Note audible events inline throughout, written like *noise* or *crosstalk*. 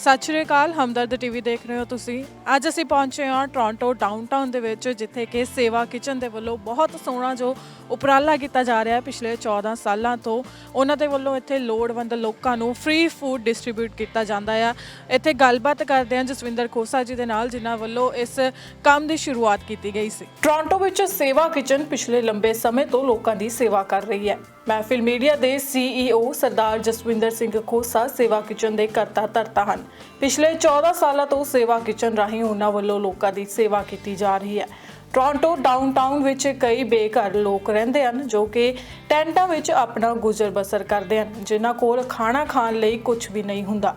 ਸਤਿ ਸ਼੍ਰੀ ਅਕਾਲ, ਹਮਦਰਦ ਟੀਵੀ ਦੇਖ ਰਹੇ ਹੋ ਤੁਸੀਂ। ਅੱਜ ਅਸੀਂ ਪਹੁੰਚੇ ਹਾਂ ਟੋਰਾਂਟੋ ਡਾਊਨਟਾਊਨ ਦੇ ਵਿੱਚ, ਜਿੱਥੇ ਕਿ ਸੇਵਾ ਕਿਚਨ ਦੇ ਵੱਲੋਂ ਬਹੁਤ ਸੋਹਣਾ ਜੋ ਉਪਰਾਲਾ ਕੀਤਾ ਜਾ ਰਿਹਾ ਹੈ ਪਿਛਲੇ 14 ਸਾਲਾਂ ਤੋਂ। ਉਹਨਾਂ ਦੇ ਵੱਲੋਂ ਇੱਥੇ ਲੋੜਵੰਦ ਲੋਕਾਂ ਨੂੰ ਫ੍ਰੀ ਫੂਡ ਡਿਸਟ੍ਰੀਬਿਊਟ ਕੀਤਾ ਜਾਂਦਾ ਆ। ਇੱਥੇ ਗੱਲਬਾਤ ਕਰਦੇ ਹਾਂ ਜਸਵਿੰਦਰ ਖੋਸਾ ਜੀ ਦੇ ਨਾਲ, ਜਿਨ੍ਹਾਂ ਵੱਲੋਂ ਇਸ ਕੰਮ ਦੀ ਸ਼ੁਰੂਆਤ ਕੀਤੀ ਗਈ ਸੀ। ਟੋਰਾਂਟੋ ਵਿੱਚ ਸੇਵਾ ਕਿਚਨ ਪਿਛਲੇ ਲੰਬੇ ਸਮੇਂ ਤੋਂ ਲੋਕਾਂ ਦੀ ਸੇਵਾ ਕਰ ਰਹੀ ਹੈ। ਮਹਿਫਿਲ ਮੀਡੀਆ ਦੇ ਸੀਈਓ ਸਰਦਾਰ ਜਸਵਿੰਦਰ ਸਿੰਘ ਖੋਸਾ ਸੇਵਾ ਕਿਚਨ ਦੇ ਕਰਤਾ ਧਰਤਾ ਹਨ। ਪਿਛਲੇ 14 ਸਾਲਾਂ ਤੋਂ ਸੇਵਾ ਕਿਚਨ ਰਾਹੀਂ ਉਹਨਾਂ ਵੱਲੋਂ ਲੋਕਾਂ ਦੀ ਸੇਵਾ ਕੀਤੀ ਜਾ ਰਹੀ ਹੈ। ਟੋਰਾਂਟੋ ਡਾਊਨਟਾਊਨ ਵਿੱਚ ਕਈ ਬੇਘਰ ਲੋਕ ਰਹਿੰਦੇ ਹਨ ਜੋ ਕਿ ਟੈਂਟਾਂ ਵਿੱਚ ਆਪਣਾ ਗੁਜ਼ਰ ਬਸਰ ਕਰਦੇ ਹਨ, ਜਿਨ੍ਹਾਂ ਕੋਲ ਖਾਣਾ ਖਾਣ ਲਈ ਕੁਝ ਵੀ ਨਹੀਂ ਹੁੰਦਾ।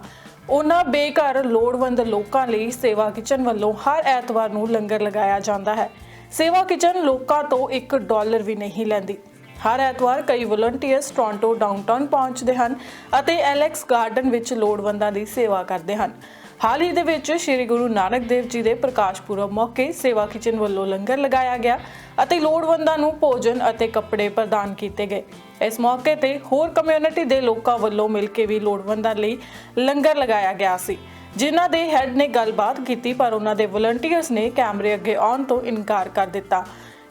ਉਹਨਾਂ ਬੇਘਰ ਲੋੜਵੰਦ ਲੋਕਾਂ ਲਈ ਸੇਵਾ ਕਿਚਨ ਵੱਲੋਂ ਹਰ ਐਤਵਾਰ ਨੂੰ ਲੰਗਰ ਲਗਾਇਆ ਜਾਂਦਾ ਹੈ। ਸੇਵਾ ਕਿਚਨ ਲੋਕਾਂ ਤੋਂ 1 ਡਾਲਰ ਵੀ ਨਹੀਂ ਲੈਂਦੀ। ਹਰ ਐਤਵਾਰ ਕਈ ਵਲੰਟੀਅਰਸ ਟੋਰਾਂਟੋ ਡਾਊਨਟਾਊਨ ਪਹੁੰਚਦੇ ਹਨ ਅਤੇ ਐਲੈਕਸ ਗਾਰਡਨ ਵਿੱਚ ਲੋੜਵੰਦਾਂ ਦੀ ਸੇਵਾ ਕਰਦੇ ਹਨ। ਹਾਲ ਹੀ ਦੇ ਵਿੱਚ ਸ੍ਰੀ ਗੁਰੂ ਨਾਨਕ ਦੇਵ ਜੀ ਦੇ ਪ੍ਰਕਾਸ਼ ਪੁਰਬ ਮੌਕੇ ਸੇਵਾ ਕਿਚਨ ਵੱਲੋਂ ਲੰਗਰ ਲਗਾਇਆ ਗਿਆ ਅਤੇ ਲੋੜਵੰਦਾਂ ਨੂੰ ਭੋਜਨ ਅਤੇ ਕੱਪੜੇ ਪ੍ਰਦਾਨ ਕੀਤੇ ਗਏ। ਇਸ ਮੌਕੇ ਤੇ ਹੋਰ ਕਮਿਊਨਿਟੀ ਦੇ ਲੋਕਾਂ ਵੱਲੋਂ ਮਿਲ ਕੇ ਵੀ ਲੋੜਵੰਦਾਂ ਲਈ ਲੰਗਰ ਲਗਾਇਆ ਗਿਆ ਸੀ। ਜਿਨ੍ਹਾਂ ਦੇ ਹੈੱਡ ਨੇ ਗੱਲਬਾਤ ਕੀਤੀ ਪਰ ਉਹਨਾਂ ਦੇ ਵਲੰਟੀਅਰਸ ਨੇ ਕੈਮਰੇ ਅੱਗੇ ਆਉਣ ਤੋਂ ਇਨਕਾਰ ਕਰ ਦਿੱਤਾ।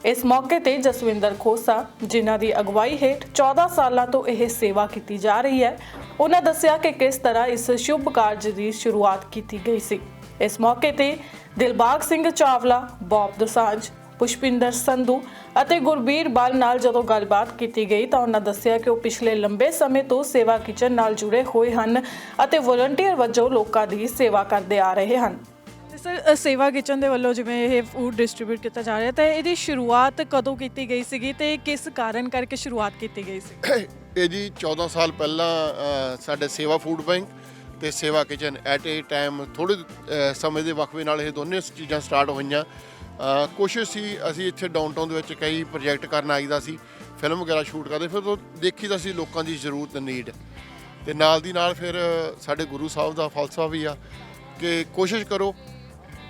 ਇਸ ਮੌਕੇ ਤੇ ਜਸਵਿੰਦਰ ਖੋਸਾ, ਜਿਨ੍ਹਾਂ ਦੀ ਅਗਵਾਈ ਹੇਠ 14 ਸਾਲਾਂ ਤੋਂ ਇਹ ਸੇਵਾ ਕੀਤੀ ਜਾ ਰਹੀ ਹੈ, ਉਹਨਾਂ ਦੱਸਿਆ ਕਿ ਕਿਸ ਤਰ੍ਹਾਂ ਇਸ ਸ਼ੁਭ ਕਾਰਜ ਦੀ ਸ਼ੁਰੂਆਤ ਕੀਤੀ ਗਈ ਸੀ। ਇਸ ਮੌਕੇ ਤੇ ਦਿਲਬਾਗ ਸਿੰਘ ਚਾਵਲਾ, ਬੌਬ ਦਸਾਂਝ, ਪੁਸ਼ਪਿੰਦਰ ਸੰਧੂ ਅਤੇ ਗੁਰਬੀਰ ਬਲ ਨਾਲ ਜਦੋਂ ਗੱਲਬਾਤ ਕੀਤੀ ਗਈ ਤਾਂ ਉਹਨਾਂ ਦੱਸਿਆ ਕਿ ਉਹ ਪਿਛਲੇ ਲੰਬੇ ਸਮੇਂ ਤੋਂ ਸੇਵਾ ਕਿਚਨ ਨਾਲ ਜੁੜੇ ਹੋਏ ਹਨ ਅਤੇ ਵਲੰਟੀਅਰ ਵਜੋਂ ਲੋਕਾਂ ਦੀ ਸੇਵਾ ਕਰਦੇ ਆ ਰਹੇ ਹਨ। ਸਰ ਸੇਵਾ ਕਿਚਨ ਦੇ ਵੱਲੋਂ ਜਿਵੇਂ ਇਹ ਫੂਡ ਡਿਸਟ੍ਰੀਬਿਊਟ ਕੀਤਾ ਜਾ ਰਿਹਾ, ਤਾਂ ਇਹਦੀ ਸ਼ੁਰੂਆਤ ਕਦੋਂ ਕੀਤੀ ਗਈ ਸੀਗੀ ਤੇ ਕਿਸ ਕਾਰਨ ਕਰਕੇ ਸ਼ੁਰੂਆਤ ਕੀਤੀ ਗਈ ਸੀ? *coughs* ਇਹ ਜੀ 14 ਸਾਲ ਪਹਿਲਾਂ ਸਾਡੇ ਸੇਵਾ ਫੂਡ ਬੈਂਕ ਤੇ ਸੇਵਾ ਕਿਚਨ ਐਟ ਏ ਟਾਈਮ ਥੋੜੇ ਸਮੇਂ ਦੇ ਵਕਫੇ ਨਾਲ ਇਹ ਦੋਨੇ ਚੀਜ਼ਾਂ ਸਟਾਰਟ ਹੋਈਆਂ। ਕੋਸ਼ਿਸ਼ ਸੀ, ਅਸੀਂ ਇੱਥੇ ਡਾਊਨਟਾਊਨ ਦੇ ਵਿੱਚ ਕਈ ਪ੍ਰੋਜੈਕਟ ਕਰਨ ਆਈਦਾ ਸੀ ਫਿਲਮ ਵਗੈਰਾ ਸ਼ੂਟ ਕਰਦੇ, ਫਿਰ ਉਹ ਦੇਖੀਦਾ ਸੀ ਲੋਕਾਂ ਦੀ ਜ਼ਰੂਰਤ ਨੀਡ ਤੇ ਨਾਲ ਦੀ ਨਾਲ ਫਿਰ ਸਾਡੇ ਗੁਰੂ ਸਾਹਿਬ ਦਾ ਫਲਸਫਾ ਵੀ ਆ ਕਿ ਕੋਸ਼ਿਸ਼ ਕਰੋ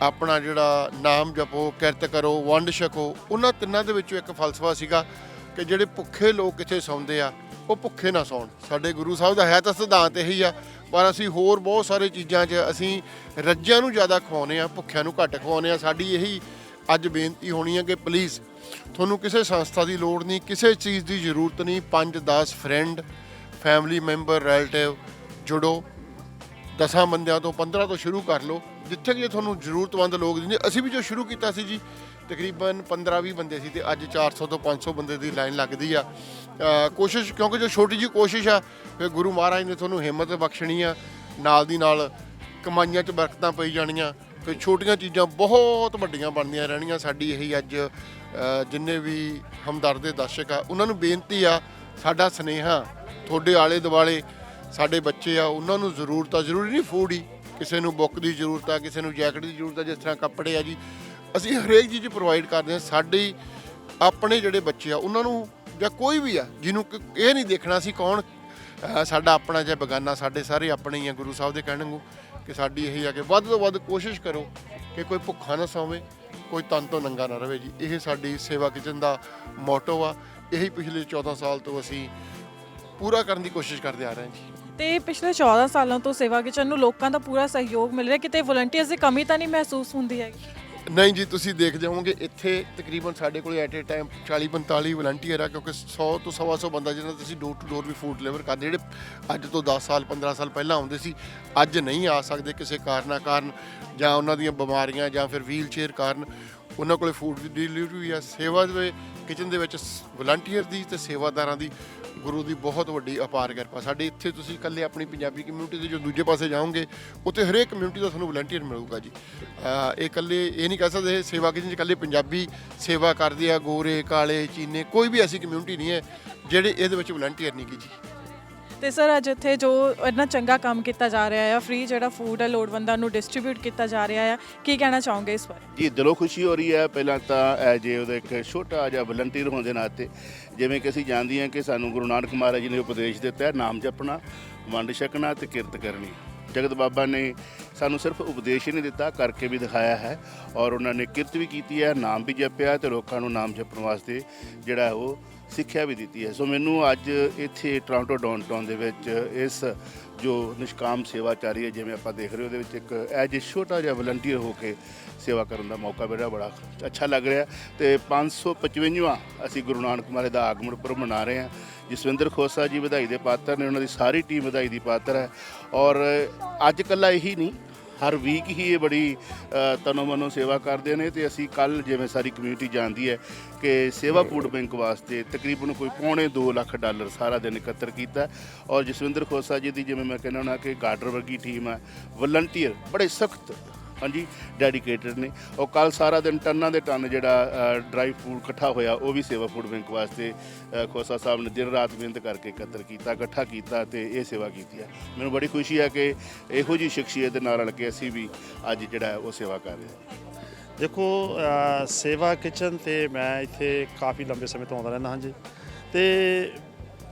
ਆਪਣਾ ਜਿਹੜਾ ਨਾਮ ਜਪੋ, ਕਿਰਤ ਕਰੋ, ਵੰਡ ਛਕੋ, ਉਹਨਾਂ ਤਿੰਨਾਂ ਦੇ ਵਿੱਚੋਂ ਇੱਕ ਫਲਸਫਾ ਸੀਗਾ ਕਿ ਜਿਹੜੇ ਭੁੱਖੇ ਲੋਕ ਇੱਥੇ ਸੌਂਦੇ ਆ, ਉਹ ਭੁੱਖੇ ਨਾ ਸੌਣ। ਸਾਡੇ ਗੁਰੂ ਸਾਹਿਬ ਦਾ ਹੈ ਤਾਂ ਸਿਧਾਂਤ ਇਹੀ ਆ, ਪਰ ਅਸੀਂ ਹੋਰ ਬਹੁਤ ਸਾਰੇ ਚੀਜ਼ਾਂ 'ਚ ਅਸੀਂ ਰੱਜਿਆਂ ਨੂੰ ਜ਼ਿਆਦਾ ਖਵਾਉਂਦੇ ਆ, ਭੁੱਖਿਆਂ ਨੂੰ ਘੱਟ ਖਵਾਉਂਦੇ ਆ। ਸਾਡੀ ਇਹੀ ਅੱਜ ਬੇਨਤੀ ਹੋਣੀ ਹੈ ਕਿ ਪਲੀਜ਼ ਤੁਹਾਨੂੰ ਕਿਸੇ ਸੰਸਥਾ ਦੀ ਲੋੜ ਨਹੀਂ, ਕਿਸੇ ਚੀਜ਼ ਦੀ ਜ਼ਰੂਰਤ ਨਹੀਂ। 5-10 ਫਰੈਂਡ ਫੈਮਿਲੀ ਮੈਂਬਰ ਰਿਲੇਟਿਵ ਜੁੜੋ। ਦਸਾਂ ਬੰਦਿਆਂ ਤੋਂ 15 ਤੋਂ ਸ਼ੁਰੂ ਕਰ ਲਓ। ਜਿੱਥੇ ਕਿ ਤੁਹਾਨੂੰ ਜ਼ਰੂਰਤਮੰਦ ਲੋਕ ਦਿੰਦੇ, ਅਸੀਂ ਵੀ ਜੋ ਸ਼ੁਰੂ ਕੀਤਾ ਸੀ ਜੀ, ਤਕਰੀਬਨ 15-20 ਬੰਦੇ ਸੀ ਤੇ ਅੱਜ 400 ਤੋਂ 500 ਬੰਦੇ ਦੀ ਲਾਈਨ ਲੱਗਦੀ ਆ। ਕੋਸ਼ਿਸ਼, ਕਿਉਂਕਿ ਜੋ ਛੋਟੀ ਜੀ ਕੋਸ਼ਿਸ਼ ਆ, ਫਿਰ ਗੁਰੂ ਮਹਾਰਾਜ ਨੇ ਤੁਹਾਨੂੰ ਹਿੰਮਤ ਬਖਸ਼ਣੀ ਆ, ਨਾਲ ਦੀ ਨਾਲ ਕਮਾਈਆਂ 'ਚ ਬਰਕਤਾਂ ਪਈ ਜਾਣੀਆਂ, ਫਿਰ ਛੋਟੀਆਂ ਚੀਜ਼ਾਂ ਬਹੁਤ ਵੱਡੀਆਂ ਬਣਦੀਆਂ ਰਹਿਣੀਆਂ। ਸਾਡੀ ਇਹੀ ਅੱਜ ਜਿੰਨੇ ਵੀ ਹਮਦਰਦ ਦੇ ਦਰਸ਼ਕ ਆ, ਉਹਨਾਂ ਨੂੰ ਬੇਨਤੀ ਆ, ਸਾਡਾ ਸਨੇਹਾ, ਤੁਹਾਡੇ ਆਲੇ ਦੁਆਲੇ ਸਾਡੇ ਬੱਚੇ ਆ, ਉਹਨਾਂ ਨੂੰ ਜ਼ਰੂਰਤ ਆ ਜ਼ਰੂਰੀ ਨਹੀਂ ਫੂਡ ਹੀ ਕਿਸੇ ਨੂੰ ਬੁੱਕ ਦੀ ਜ਼ਰੂਰਤ ਆ, ਕਿਸੇ ਨੂੰ ਜੈਕਟ ਦੀ ਜ਼ਰੂਰਤ ਆ, ਜਿਸ ਤਰ੍ਹਾਂ ਕੱਪੜੇ ਆ ਜੀ। ਅਸੀਂ ਹਰੇਕ ਚੀਜ਼ ਪ੍ਰੋਵਾਈਡ ਕਰਦੇ ਹਾਂ, ਸਾਡੇ ਆਪਣੇ ਜਿਹੜੇ ਬੱਚੇ ਆ, ਉਹਨਾਂ ਨੂੰ ਜਾਂ ਕੋਈ ਵੀ ਆ, ਜਿਹਨੂੰ ਕਿ, ਇਹ ਨਹੀਂ ਦੇਖਣਾ ਸੀ ਕੌਣ, ਅਹ, ਸਾਡਾ ਆਪਣਾ ਜਾਂ ਬਗਾਨਾ, ਸਾਡੇ ਸਾਰੇ ਆਪਣੇ ਹੀ ਆ, ਗੁਰੂ ਸਾਹਿਬ ਦੇ ਕਹਿਣ ਨੂੰ ਕਿ ਸਾਡੀ ਇਹੀ ਆ ਕਿ ਵੱਧ ਤੋਂ ਵੱਧ ਕੋਸ਼ਿਸ਼ ਕਰੋ ਕਿ ਕੋਈ ਭੁੱਖਾ ਨਾ ਸੌਵੇ, ਕੋਈ ਤਨ ਤੋਂ ਨੰਗਾ ਨਾ ਰਵੇ ਜੀ। ਇਹ ਸਾਡੀ ਸੇਵਾ ਕਿਚਨ ਦਾ ਮੋਟੋ ਆ। ਇਹੀ ਪਿਛਲੇ 14 ਸਾਲ ਤੋਂ ਅਸੀਂ ਪੂਰਾ ਕਰਨ ਦੀ ਕੋਸ਼ਿਸ਼ ਕਰਦੇ ਆ ਰਹੇ ਹਾਂ ਜੀ। ਤੇ ਪਿਛਲੇ 14 ਸਾਲਾਂ ਤੋਂ ਸੇਵਾ ਕਿਚਨ ਨੂੰ ਲੋਕਾਂ ਦਾ ਪੂਰਾ ਸਹਿਯੋਗ ਮਿਲ ਰਿਹਾ, ਕਿਤੇ ਵਲੰਟੀਅਰਸ ਦੀ ਕਮੀ ਤਾਂ ਨਹੀਂ ਮਹਿਸੂਸ ਹੁੰਦੀ ਹੈਗੀ? ਨਹੀਂ ਜੀ, ਤੁਸੀਂ ਦੇਖ ਜਾਓਗੇ, ਇੱਥੇ ਤਕਰੀਬਨ ਸਾਡੇ ਕੋਲ ਐਟ ਏ ਟਾਈਮ 40 45 ਵਲੰਟੀਅਰ ਆ, ਕਿਉਂਕਿ 100 ਤੋਂ ਸਵਾ ਸੌ ਬੰਦਾ ਜਿਹਨਾਂ ਤੁਸੀਂ ਡੋਰ ਟੂ ਡੋਰ ਵੀ ਫੂਡ ਡਿਲੀਵਰ ਕਰਦੇ, ਜਿਹੜੇ ਅੱਜ ਤੋਂ 10 ਸਾਲ 15 ਸਾਲ ਪਹਿਲਾਂ ਆਉਂਦੇ ਸੀ, ਅੱਜ ਨਹੀਂ ਆ ਸਕਦੇ ਕਿਸੇ ਕਾਰਨਾਂ ਕਾਰਨ, ਜਾਂ ਉਹਨਾਂ ਦੀਆਂ ਬਿਮਾਰੀਆਂ, ਜਾਂ ਫਿਰ ਵੀਲ ਚੇਅਰ ਕਾਰਨ, ਉਹਨਾਂ ਕੋਲੇ ਫੂਡ ਦੀ ਡਿਲੀਵਰੀ ਆ। ਸੇਵਾ ਦੇ ਕਿਚਨ ਦੇ ਵਿੱਚ ਵਲੰਟੀਅਰ ਦੀ ਤੇ ਸੇਵਾਦਾਰਾਂ ਦੀ ਗੁਰੂ ਦੀ ਬਹੁਤ ਵੱਡੀ ਅਪਾਰ ਕਿਰਪਾ। ਸਾਡੇ ਇੱਥੇ ਤੁਸੀਂ ਇਕੱਲੇ ਆਪਣੀ ਪੰਜਾਬੀ ਕਮਿਊਨਿਟੀ ਦੇ ਜੋ ਦੂਜੇ ਪਾਸੇ ਜਾਓਗੇ, ਉੱਥੇ ਹਰੇਕ ਕਮਿਊਨਿਟੀ ਦਾ ਤੁਹਾਨੂੰ ਵਲੰਟੀਅਰ ਮਿਲੂਗਾ ਜੀ। ਇਹ ਇਕੱਲੇ, ਇਹ ਨਹੀਂ ਕਹਿ ਸਕਦੇ ਸੇਵਾ ਕਿਸੇ ਇਕੱਲੇ ਪੰਜਾਬੀ ਸੇਵਾ ਕਰਦੇ ਆ, ਗੋਰੇ, ਕਾਲੇ, ਚੀਨੇ, ਕੋਈ ਵੀ ਐਸੀ ਕਮਿਊਨਿਟੀ ਨਹੀਂ ਹੈ, ਜਿਹੜੇ ਇਹਦੇ ਵਿੱਚ ਵਲੰਟੀਅਰ ਨਹੀਂ ਗੀ ਜੀ। ਤੇ ਸਰ ਅੱਜ ਇੱਥੇ ਜੋ ਇੰਨਾ ਚੰਗਾ ਕੰਮ ਕੀਤਾ ਜਾ ਰਿਹਾ ਹੈ ਫ੍ਰੀ ਜਿਹੜਾ ਫੂਡ ਹੈ ਲੋੜਵੰਦਾਂ ਨੂੰ ਡਿਸਟ੍ਰੀਬਿਊਟ ਕੀਤਾ ਜਾ ਰਿਹਾ ਹੈ ਕੀ ਕਹਿਣਾ ਚਾਹੋਗੇ ਇਸ ਬਾਰੇ? ਜੀ, ਦਿਲੋਂ ਖੁਸ਼ੀ ਹੋ ਰਹੀ ਹੈ। ਪਹਿਲਾਂ ਤਾਂ ਐਜ ਉਹਦਾ ਇੱਕ ਛੋਟਾ ਜਿਹਾ ਵਲੰਟੀਅਰ ਹੋਣ ਦੇ ਨਾਤੇ, ਜਿਵੇਂ ਕਿ ਅਸੀਂ ਜਾਣਦੇ ਹਾਂ ਕਿ ਸਾਨੂੰ ਗੁਰੂ ਨਾਨਕ ਮਹਾਰਾਜ ਜੀ ਨੇ ਉਪਦੇਸ਼ ਦਿੱਤਾ ਹੈ, ਨਾਮ ਜਪਣਾ, ਵੰਡ ਛਕਣਾ ਤੇ ਕਿਰਤ ਕਰਨੀ। ਜਗਤ ਬਾਬਾ ਨੇ ਸਾਨੂੰ ਸਿਰਫ ਉਪਦੇਸ਼ ਹੀ ਨਹੀਂ ਦਿੱਤਾ, ਕਰਕੇ ਵੀ ਦਿਖਾਇਆ ਹੈ ਔਰ ਉਹਨਾਂ ਨੇ ਕਿਰਤ ਵੀ ਕੀਤੀ ਹੈ, ਨਾਮ ਵੀ ਜਪਿਆ ਤੇ ਲੋਕਾਂ ਨੂੰ ਨਾਮ ਜਪਣ ਵਾਸਤੇ ਜਿਹੜਾ ਉਹ ਸਿੱਖਿਆ ਵੀ ਦਿੱਤੀ ਹੈ। ਸੋ ਮੈਨੂੰ ਅੱਜ ਇੱਥੇ ਟੋਰਾਂਟੋ ਡਾਊਨਟਾਊਨ ਦੇ ਵਿੱਚ ਇਸ ਜੋ ਨਿਸ਼ਕਾਮ ਸੇਵਾ ਚੱਲ ਹੈ, ਜਿਵੇਂ ਆਪਾਂ ਦੇਖ ਰਹੇ ਹੋ, ਉਹਦੇ ਵਿੱਚ ਇੱਕ ਐਜ ਛੋਟਾ ਜਿਹਾ ਵਲੰਟੀਅਰ ਹੋ ਕੇ ਸੇਵਾ ਕਰਨ ਦਾ ਮੌਕਾ ਮਿਲਿਆ, ਬੜਾ ਅੱਛਾ ਲੱਗ ਰਿਹਾ। ਤੇ 555ਵਾਂ ਅਸੀਂ ਗੁਰੂ ਨਾਨਕ ਮਹਾਰਾਜ ਦਾ ਆਗਮਨ ਪੁਰਬ ਮਨਾ ਰਹੇ ਹਾਂ। ਜਸਵਿੰਦਰ ਖੋਸਾ ਜੀ ਵਧਾਈ ਦੇ ਪਾਤਰ ਨੇ, ਉਹਨਾਂ ਦੀ ਸਾਰੀ ਟੀਮ ਵਧਾਈ ਦੀ ਪਾਤਰ ਹੈ। ਔਰ ਅੱਜ ਕੱਲਾ ਇਹੀ ਨਹੀਂ। ਹਰ ਵੀਕ ਹੀ ਇਹ ਬੜੀ ਤਨੋ ਮਨੋ ਸੇਵਾ ਕਰਦੇ ਨੇ ਤੇ ਅਸੀਂ ਕੱਲ ਜਿਵੇਂ ਸਾਰੀ ਕਮਿਊਨਿਟੀ ਜਾਣਦੀ ਹੈ ਕਿ ਸੇਵਾ ਫੂਡ ਬੈਂਕ ਵਾਸਤੇ ਤਕਰੀਬਨ ਕੋਈ ਪੌਣੇ 2 ਲੱਖ ਡਾਲਰ ਸਾਰਾ ਦਿਨ ਇਕੱਤਰ ਕੀਤਾ ਔਰ ਜਸਵਿੰਦਰ ਖੋਸਾ ਜੀ ਦੀ ਜਿਵੇਂ ਮੈਂ ਕਹਿੰਦਾ ਹਾਂ ਕਿ ਗਾਰਡਰ ਵਰਗੀ ਟੀਮ ਹੈ ਵਲੰਟੀਅਰ ਬੜੇ ਸਖਤ ਹਾਂਜੀ ਡੈਡੀਕੇਟਡ ਨੇ। ਉਹ ਕੱਲ ਸਾਰਾ ਦਿਨ ਟਨਾਂ ਦੇ ਟਨ ਜਿਹੜਾ ਡਰਾਈ ਫੂਡ ਇਕੱਠਾ ਹੋਇਆ, ਉਹ ਵੀ ਸੇਵਾ ਫੂਡ ਬੈਂਕ ਵਾਸਤੇ ਖੋਸਾ ਸਾਹਿਬ ਨੇ ਦਿਨ ਰਾਤ ਮਿਹਨਤ ਕਰਕੇ ਇਕੱਤਰ ਕੀਤਾ, ਇਕੱਠਾ ਕੀਤਾ ਤੇ ਇਹ ਸੇਵਾ ਕੀਤੀ ਹੈ ਮੈਨੂੰ ਬੜੀ ਖੁਸ਼ੀ ਹੈ ਕਿ ਇਹੋ ਜੀ ਸ਼ਖਸੀਅਤ ਦੇ ਨਾਲ ਰਲ ਕੇ ਅਸੀਂ ਵੀ ਅੱਜ ਜਿਹੜਾ ਉਹ ਸੇਵਾ ਕਰ ਰਹੇ ਹਾਂ। ਦੇਖੋ ਸੇਵਾ ਕਿਚਨ ਤੇ ਮੈਂ ਇੱਥੇ ਕਾਫੀ ਲੰਬੇ ਸਮੇਂ ਤੋਂ ਆਉਂਦਾ ਰਹਿੰਦਾ ਹਾਂ ਜੀ। ਤੇ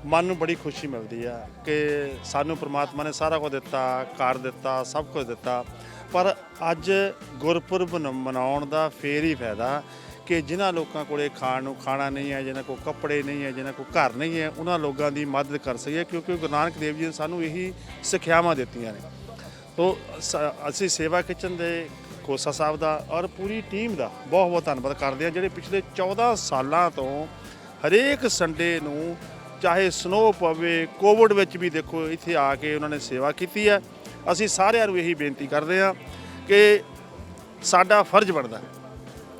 ਮਨ ਨੂੰ ਬੜੀ ਖੁਸ਼ੀ ਮਿਲਦੀ ਆ ਕਿ ਸਾਨੂੰ ਪ੍ਰਮਾਤਮਾ ਨੇ ਸਾਰਾ ਕੁਝ ਦਿੱਤਾ, ਘਰ ਦਿੱਤਾ, ਸਭ ਕੁਝ ਦਿੱਤਾ। ਪਰ ਅੱਜ ਗੁਰਪੁਰਬ ਮਨਾਉਣ ਦਾ ਫੇਰ ਹੀ ਫਾਇਦਾ ਕਿ ਜਿਨ੍ਹਾਂ ਲੋਕਾਂ ਕੋਲੇ ਖਾਣ ਨੂੰ ਖਾਣਾ ਨਹੀਂ ਹੈ, ਜਿਨ੍ਹਾਂ ਕੋਲ ਕੱਪੜੇ ਨਹੀਂ ਹੈ, ਜਿਨ੍ਹਾਂ ਕੋਲ ਘਰ ਨਹੀਂ ਹੈ, ਉਹਨਾਂ ਲੋਕਾਂ ਦੀ ਮਦਦ ਕਰ ਸਕੀਏ ਕਿਉਂਕਿ ਗੁਰੂ ਨਾਨਕ ਦੇਵ ਜੀ ਨੇ ਸਾਨੂੰ ਇਹੀ ਸਿੱਖਿਆਵਾਂ ਦਿੱਤੀਆਂ ਨੇ। ਤੋ ਸ- ਅਸੀਂ ਸੇਵਾ ਕਿਚਨ ਦੇ ਕੋਸਾ ਸਾਹਿਬ ਦਾ ਔਰ ਪੂਰੀ ਟੀਮ ਦਾ ਬਹੁਤ ਬਹੁਤ ਧੰਨਵਾਦ ਕਰਦੇ ਹਾਂ, ਜਿਹੜੇ ਪਿਛਲੇ 14 ਸਾਲਾਂ ਤੋਂ ਹਰੇਕ ਸੰਡੇ ਨੂੰ ਚਾਹੇ ਸਨੋ ਪਵੇ ਕੋਵਿਡ ਵਿੱਚ ਵੀ ਦੇਖੋ, ਇੱਥੇ ਆ ਕੇ ਉਹਨਾਂ ਨੇ ਸੇਵਾ ਕੀਤੀ ਹੈ। ਅਸੀਂ ਸਾਰਿਆਂ ਨੂੰ ਇਹੀ ਬੇਨਤੀ ਕਰਦੇ ਹਾਂ ਕਿ ਸਾਡਾ ਫਰਜ਼ ਬਣਦਾ ਹੈ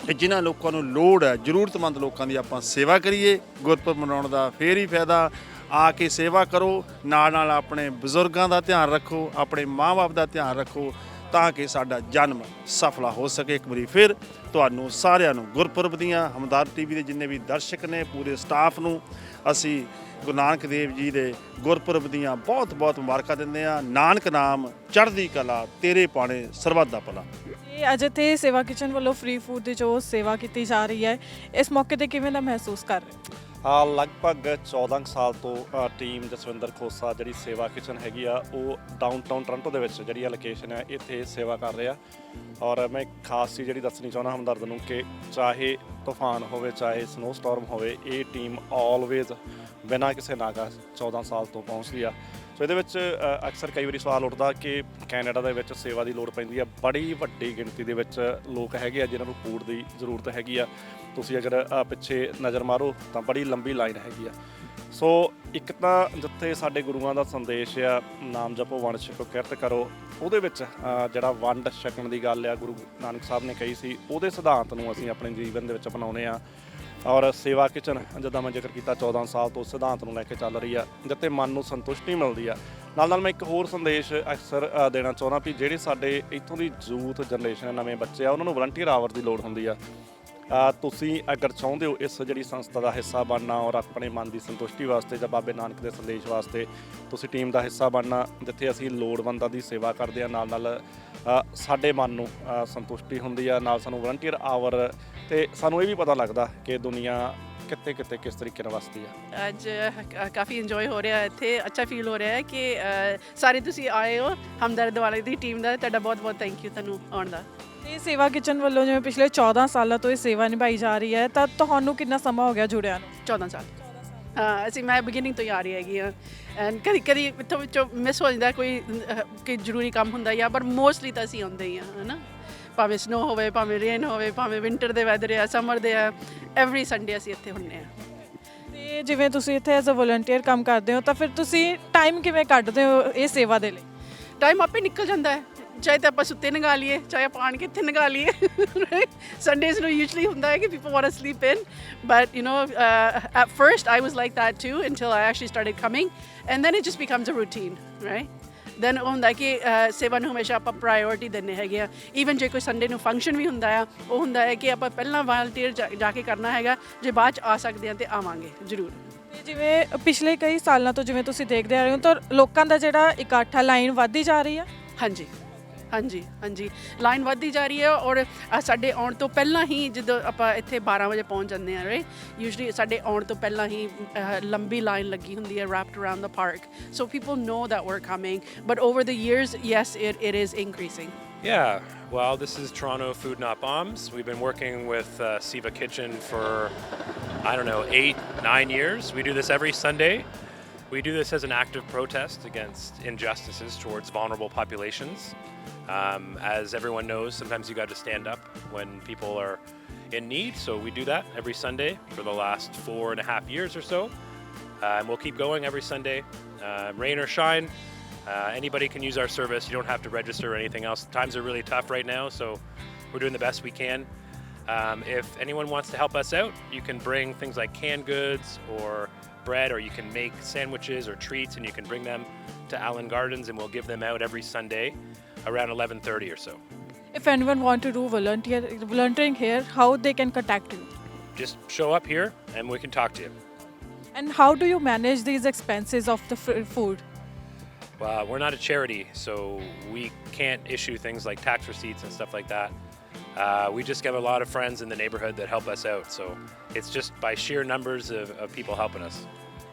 ਕਿ ਜਿਨ੍ਹਾਂ ਲੋਕਾਂ ਨੂੰ ਲੋੜ ਹੈ, ਜ਼ਰੂਰਤਮੰਦ ਲੋਕਾਂ ਦੀ ਆਪਾਂ ਸੇਵਾ ਕਰੀਏ, ਗੁਰਪੁਰਬ ਮਨਾਉਣ ਦਾ ਫੇਰ ਹੀ ਫਾਇਦਾ, ਆ ਕੇ ਸੇਵਾ ਕਰੋ ਨਾਲ ਨਾਲ ਆਪਣੇ ਬਜ਼ੁਰਗਾਂ ਦਾ ਧਿਆਨ ਰੱਖੋ, ਆਪਣੇ ਮਾਂ-ਬਾਪ ਦਾ ਧਿਆਨ ਰੱਖੋ ਤਾਂ ਕਿ ਸਾਡਾ ਜਨਮ ਸਫਲਾ ਹੋ ਸਕੇ। ਇੱਕ ਵਾਰੀ ਫਿਰ ਤੁਹਾਨੂੰ ਸਾਰਿਆਂ ਨੂੰ ਗੁਰਪੁਰਬ ਦੀਆਂ, ਹਮਦਰ ਟੀਵੀ ਦੇ ਜਿੰਨੇ ਵੀ ਦਰਸ਼ਕ ਨੇ, ਪੂਰੇ ਸਟਾਫ ਨੂੰ ਅਸੀਂ ਗੁਰੂ ਨਾਨਕ ਦੇਵ ਜੀ ਦੇ ਗੁਰਪੁਰਬ ਦੀਆਂ ਬਹੁਤ ਬਹੁਤ ਮੁਬਾਰਕਾਂ ਦਿੰਦੇ ਆ ਨਾਨਕ ਨਾਮ ਚੜ੍ਹਦੀ ਕਲਾ, ਤੇਰੇ ਪਾਣੇ ਸਰਬੱਤ ਦਾ ਭਲਾ। ਇਹ ਅੱਜ ਇੱਥੇ ਸੇਵਾ ਕਿਚਨ ਵੱਲੋਂ ਫ੍ਰੀ ਫੂਡ ਦੀ ਜੋ ਸੇਵਾ ਕੀਤੀ ਜਾ ਰਹੀ ਹੈ, ਇਸ ਮੌਕੇ ਤੇ ਕਿਵੇਂ ਦਾ ਮਹਿਸੂਸ ਕਰ ਰਹੇ ਆ ਲਗਭਗ 14 ਕੁ ਸਾਲ ਤੋਂ ਟੀਮ ਜਸਵਿੰਦਰ ਖੋਸਾ ਜਿਹੜੀ ਸੇਵਾ ਕਿਚਨ ਹੈਗੀ ਆ, ਉਹ ਡਾਊਨਟਾਊਨ ਟੋਰਾਂਟੋ ਦੇ ਵਿੱਚ ਜਿਹੜੀ ਆ ਲੋਕੇਸ਼ਨ ਹੈ ਇੱਥੇ ਸੇਵਾ ਕਰ ਰਿਹਾ। ਔਰ ਮੈਂ ਇੱਕ ਖਾਸ ਚੀਜ਼ ਜਿਹੜੀ ਦੱਸਣੀ ਚਾਹੁੰਦਾ ਹਮਦਰਦ ਨੂੰ ਕਿ ਚਾਹੇ ਤੂਫਾਨ ਹੋਵੇ, ਚਾਹੇ ਸਨੋ ਸਟਾਰਮ ਹੋਵੇ, ਇਹ ਟੀਮ ਆਲਵੇਜ਼ ਬਿਨਾਂ ਕਿਸੇ ਨਾਗਾ 14 ਸਾਲ ਤੋਂ ਪਹੁੰਚਦੀ ਆ। ਇਹਦੇ ਵਿੱਚ ਅ, ਅਕਸਰ ਕਈ ਵਾਰੀ ਸਵਾਲ ਉੱਠਦਾ ਕਿ ਕੈਨੇਡਾ ਦੇ ਵਿੱਚ ਸੇਵਾ ਦੀ ਲੋੜ ਪੈਂਦੀ ਆ। ਬੜੀ ਵੱਡੀ ਗਿਣਤੀ ਦੇ ਵਿੱਚ ਲੋਕ ਹੈਗੇ ਆ ਜਿਨ੍ਹਾਂ ਨੂੰ ਫੂਡ ਦੀ ਜ਼ਰੂਰਤ ਹੈਗੀ ਆ। ਤੁਸੀਂ ਅਗਰ ਅ, ਪਿੱਛੇ ਨਜ਼ਰ ਮਾਰੋ ਤਾਂ ਬੜੀ ਲੰਬੀ ਲਾਈਨ ਹੈਗੀ ਆ। ਸੋ ਇੱਕ ਤਾਂ ਜਿੱਥੇ ਸਾਡੇ ਗੁਰੂਆਂ ਦਾ ਸੰਦੇਸ਼ ਆ ਨਾਮ ਜਪੋ ਵੰਡ ਛਕੋ ਕਿਰਤ ਕਰੋ ਉਹਦੇ ਵਿੱਚ ਅ, ਜਿਹੜਾ ਵੰਡ ਛਕਣ ਦੀ ਗੱਲ ਆ ਗੁਰੂ ਨਾਨਕ ਸਾਹਿਬ ਨੇ ਕਹੀ ਸੀ ਉਹਦੇ ਸਿਧਾਂਤ ਨੂੰ ਅਸੀਂ ਆਪਣੇ ਜੀਵਨ ਦੇ ਵਿੱਚ ਅਪਣਾਉਨੇ ਆ। ਔਰ ਸੇਵਾ ਕਿਚਨ, ਜਿੱਦਾਂ ਮੈਂ ਜ਼ਿਕਰ ਕੀਤਾ 14 ਸਾਲ ਤੋਂ ਉਸ ਸਿਧਾਂਤ ਨੂੰ ਲੈ ਕੇ ਚੱਲ ਰਹੀ ਆ, ਜਿੱਥੇ ਮਨ ਨੂੰ ਸੰਤੁਸ਼ਟੀ ਮਿਲਦੀ ਆ। ਨਾਲ ਨਾਲ ਮੈਂ ਇੱਕ ਹੋਰ ਸੰਦੇਸ਼ ਅਕਸਰ ਦੇਣਾ ਚਾਹੁੰਦਾ ਵੀ ਜਿਹੜੇ ਸਾਡੇ ਇੱਥੋਂ ਦੀ ਯੂਥ ਜਨਰੇਸ਼ਨ ਨਵੇਂ ਬੱਚੇ ਆ, ਉਹਨਾਂ ਨੂੰ ਵਲੰਟੀਅਰ ਆਵਰ ਦੀ ਲੋੜ ਹੁੰਦੀ ਆ। ਤੁਸੀਂ ਅਗਰ ਚਾਹੁੰਦੇ ਹੋ ਇਸ ਜਿਹੜੀ ਸੰਸਥਾ ਦਾ ਹਿੱਸਾ ਬਣਨਾ ਔਰ ਆਪਣੇ ਮਨ ਦੀ ਸੰਤੁਸ਼ਟੀ ਵਾਸਤੇ ਜਾਂ ਬਾਬੇ ਨਾਨਕ ਦੇ ਸੰਦੇਸ਼ ਵਾਸਤੇ ਤੁਸੀਂ ਟੀਮ ਦਾ ਹਿੱਸਾ ਬਣਨਾ, ਜਿੱਥੇ ਅਸੀਂ ਲੋੜਵੰਦਾਂ ਦੀ ਸੇਵਾ ਕਰਦੇ ਆ ਨਾਲ ਨਾਲ ਸਾਡੇ ਮਨ ਨੂੰ ਸੰਤੁਸ਼ਟੀ ਹੁੰਦੀ ਆ, ਨਾਲ ਸਾਨੂੰ ਵਲੰਟੀਅਰ ਆਵਰ ਤੇ ਸਾਨੂੰ ਇਹ ਵੀ ਪਤਾ ਲੱਗਦਾ ਕਿ ਦੁਨੀਆ ਕਿੱਥੇ ਕਿੱਥੇ ਕਿਸ ਤਰੀਕੇ ਨਾਲ ਵਸਦੀ ਆ। ਅੱਜ ਅ, ਕਾਫੀ ਇੰਜੋਏ ਹੋ ਰਿਹਾ ਹੈ ਇੱਥੇ ਅੱਛਾ ਫੀਲ ਹੋ ਰਿਹਾ ਹੈ ਕਿ ਅ, ਸਾਰੇ ਤੁਸੀਂ ਆਏ ਹੋ ਹਮਦਰਦ ਵਾਲੇ ਦੀ ਟੀਮ ਦਾ ਤੁਹਾਡਾ ਬਹੁਤ ਬਹੁਤ ਥੈਂਕ ਯੂ ਤੁਹਾਨੂੰ ਆਉਣ ਦਾ। ਤੇ ਸੇਵਾ ਕਿਚਨ ਵੱਲੋਂ ਜਿਵੇਂ ਪਿਛਲੇ 14 ਸਾਲਾਂ ਤੋਂ ਇਹ ਸੇਵਾ ਨਿਭਾਈ ਜਾ ਰਹੀ ਹੈ ਤਾਂ ਤੁਹਾਨੂੰ ਕਿੰਨਾ ਸਮਾਂ ਹੋ ਗਿਆ ਜੁੜਿਆ ਨੂੰ? 14 ਸਾਲ। ਹਾਂ ਅਸੀਂ ਮੈਂ ਬਿਗਿਨਿੰਗ ਤੋਂ ਹੀ ਆ ਰਹੀ ਹੈਗੀ ਆ ਐਂਡ ਕਦੀ ਕਦੀ ਇੱਥੋਂ ਵਿੱਚੋਂ ਮਿਸ ਹੋ ਜਾਂਦਾ ਕੋਈ ਅ, ਕੋਈ ਜ਼ਰੂਰੀ ਕੰਮ ਹੁੰਦਾ ਜਾਂ ਪਰ ਮੋਸਟਲੀ ਤਾਂ ਅਸੀਂ ਆਉਂਦੇ ਹੀ ਆ ਹਨਾ? ਭਾਵੇਂ ਸਨੋ ਹੋਵੇ ਭਾਵੇਂ ਰੇਨ ਹੋਵੇ ਭਾਵੇਂ ਵਿੰਟਰ ਦੇ ਵੈਦਰ ਆ ਸਮਰ ਦੇ ਆ ਐਵਰੀ ਸੰਡੇ ਅਸੀਂ ਇੱਥੇ ਹੁੰਨੇ ਆ। ਤੇ ਜਿਵੇਂ ਤੁਸੀਂ ਇੱਥੇ ਐਜ਼ ਅ ਵਲੰਟੀਅਰ ਕੰਮ ਕਰਦੇ ਹੋ ਤਾਂ ਫਿਰ ਤੁਸੀਂ ਟਾਈਮ ਕਿਵੇਂ ਕੱਢਦੇ ਹੋ ਇਹ ਸੇਵਾ ਦੇ ਲਈ? ਟਾਈਮ ਆਪੇ ਨਿਕਲ ਜਾਂਦਾ ਹੈ। ਚਾਹੇ ਤਾਂ ਆਪਾਂ ਸੁੱਤੇ ਨਗਾ ਲਈਏ ਚਾਹੇ ਆਪਾਂ ਆਣ ਕੇ ਇੱਥੇ ਨਗਾ ਲਈਏ। ਸੰਡੇਜ਼ ਨੂੰ ਯੂਜੂਲੀ ਹੁੰਦਾ ਹੈ ਕਿ people want to sleep in but you know at first I was like that too until I actually started coming and then it just becomes a routine right? Then ਉਹ ਹੁੰਦਾ ਕਿ ਸੇਵਾ ਨੂੰ ਹਮੇਸ਼ਾ ਆਪਾਂ ਪ੍ਰਾਇੋਰਟੀ ਦਿੰਨੇ ਹੈਗੇ ਆ। ਈਵਨ ਜੇ ਕੋਈ ਸੰਡੇ ਨੂੰ ਫੰਕਸ਼ਨ ਵੀ ਹੁੰਦਾ ਆ ਉਹ ਹੁੰਦਾ ਹੈ ਕਿ ਆਪਾਂ ਪਹਿਲਾਂ ਵਾਲੰਟੀਅਰ ਜਾ ਕੇ ਕਰਨਾ ਹੈਗਾ। ਜੇ ਬਾਅਦ ਚ ਆ ਸਕਦੇ ਆ ਤੇ ਆਵਾਂਗੇ ਜ਼ਰੂਰ। ਤੇ ਜਿਵੇਂ ਪਿਛਲੇ ਕਈ ਸਾਲਾਂ ਤੋਂ ਜਿਵੇਂ ਤੁਸੀਂ ਦੇਖਦੇ ਆ ਰਹੇ ਹੋ ਤਾਂ ਲੋਕਾਂ ਦਾ ਜਿਹੜਾ ਇਕੱਠ ਆ ਲਾਈਨ ਵੱਧਦੀ ਜਾ ਰਹੀ ਆ। ਹਾਂਜੀ। ਹਾਂਜੀ ਹਾਂਜੀ ਲਾਈਨ ਵੱਧਦੀ ਜਾ ਰਹੀ ਹੈ ਔਰ ਅ, ਸਾਡੇ ਆਉਣ ਤੋਂ ਪਹਿਲਾਂ ਹੀ ਜਦੋਂ ਆਪਾਂ ਇੱਥੇ 12 ਵਜੇ ਪਹੁੰਚ ਜਾਂਦੇ ਹਾਂ ਰਾਈਟ ਯੂਜੂਲੀ ਸਾਡੇ ਆਉਣ ਤੋਂ ਪਹਿਲਾਂ ਹੀ ਅ, ਲੰਬੀ ਲਾਈਨ ਲੱਗੀ ਹੁੰਦੀ ਹੈ wrapped around the park so people know that we're coming but over the years yes it, it is increasing Yeah, well, this is Toronto Food Not Bombs. We've been working with uh, Siva Kitchen for I don't know, eight, nine years. We do this every Sunday. We do this as an active protest against injustices towards vulnerable populations. Um, as everyone knows, sometimes you got to stand up when people are in need. So we do that every Sunday for the last four and a half years or so. Uh, and we'll keep going every Sunday, uh, rain or shine. Uh, anybody can use our service. You don't have to register or anything else. Times are really tough right now, so we're doing the best we can. Um, if anyone wants to help us out, you can bring things like canned goods or bread, or you can make sandwiches or treats, and you can bring them to Allen Gardens, and we'll give them out every Sunday around 11:30 or so. If anyone want to do volunteer volunteering here, how they can contact you? Just show up here, and we can talk to you. And how do you manage these expenses of the f- food? Uh, we're not a charity, so we can't issue things like tax receipts and stuff like that. Uh, we just have a lot of friends in the neighborhood that help us out, so it's just by sheer numbers of, of people helping us.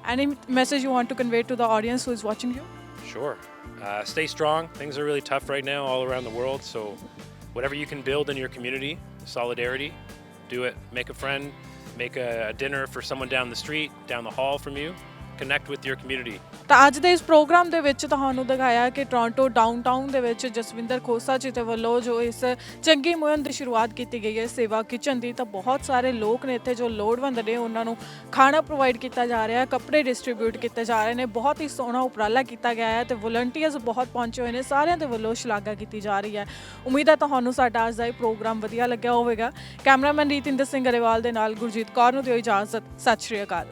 Any message you want to convey to the audience who is watching you? Sure. Uh, stay strong. Things are really tough right now all around the world, so whatever you can build in your community, solidarity, do it. Make a friend, make a dinner for someone down the street, down the hall from you. Connect with your community. ਤਾਂ ਅੱਜ ਦੇ ਇਸ programme ਦੇ ਵਿੱਚ ਤੁਹਾਨੂੰ ਦਿਖਾਇਆ ਕਿ Toronto downtown ਦੇ ਵਿੱਚ ਜਸਵਿੰਦਰ ਖੋਸਾ ਜੀ ਦੇ ਵੱਲੋਂ ਜੋ ਇਸ ਚੰਗੀ ਮੁਹਿੰਮ ਦੀ ਸ਼ੁਰੂਆਤ ਕੀਤੀ ਗਈ ਹੈ, ਸੇਵਾ ਕਿਚਨ ਦੀ, ਤਾਂ ਬਹੁਤ ਸਾਰੇ ਲੋਕ ਨੇ ਇੱਥੇ ਜੋ ਲੋੜਵੰਦ ਨੇ, ਉਹਨਾਂ ਨੂੰ ਖਾਣਾ ਪ੍ਰੋਵਾਈਡ ਕੀਤਾ ਜਾ ਰਿਹਾ ਹੈ, ਕੱਪੜੇ ਡਿਸਟ੍ਰੀਬਿਊਟ ਕੀਤੇ ਜਾ ਰਹੇ ਨੇ, ਬਹੁਤ ਹੀ ਸੋਹਣਾ ਉਪਰਾਲਾ ਕੀਤਾ ਗਿਆ ਹੈ ਤੇ ਵਲੰਟੀਅਰਸ ਬਹੁਤ ਪਹੁੰਚੇ ਹੋਏ ਨੇ, ਸਾਰਿਆਂ ਦੇ ਵੱਲੋਂ ਸ਼ਲਾਘਾ ਕੀਤੀ ਜਾ ਰਹੀ ਹੈ। ਉਮੀਦ ਹੈ ਤੁਹਾਨੂੰ ਸਾਡਾ ਅੱਜ ਦਾ ਇਹ ਪ੍ਰੋਗਰਾਮ ਵਧੀਆ ਲੱਗਿਆ ਹੋਵੇਗਾ। ਕੈਮਰਾਮੈਨ ਰੀਤਿੰਦਰ ਸਿੰਘ ਗਰੇਵਾਲ ਦੇ ਨਾਲ ਗੁਰਜੀਤ ਕੌਰ ਨੂੰ ਦਿਓ ਇਜਾਜ਼ਤ, ਸਤਿ ਸ਼੍ਰੀ ਅਕਾਲ।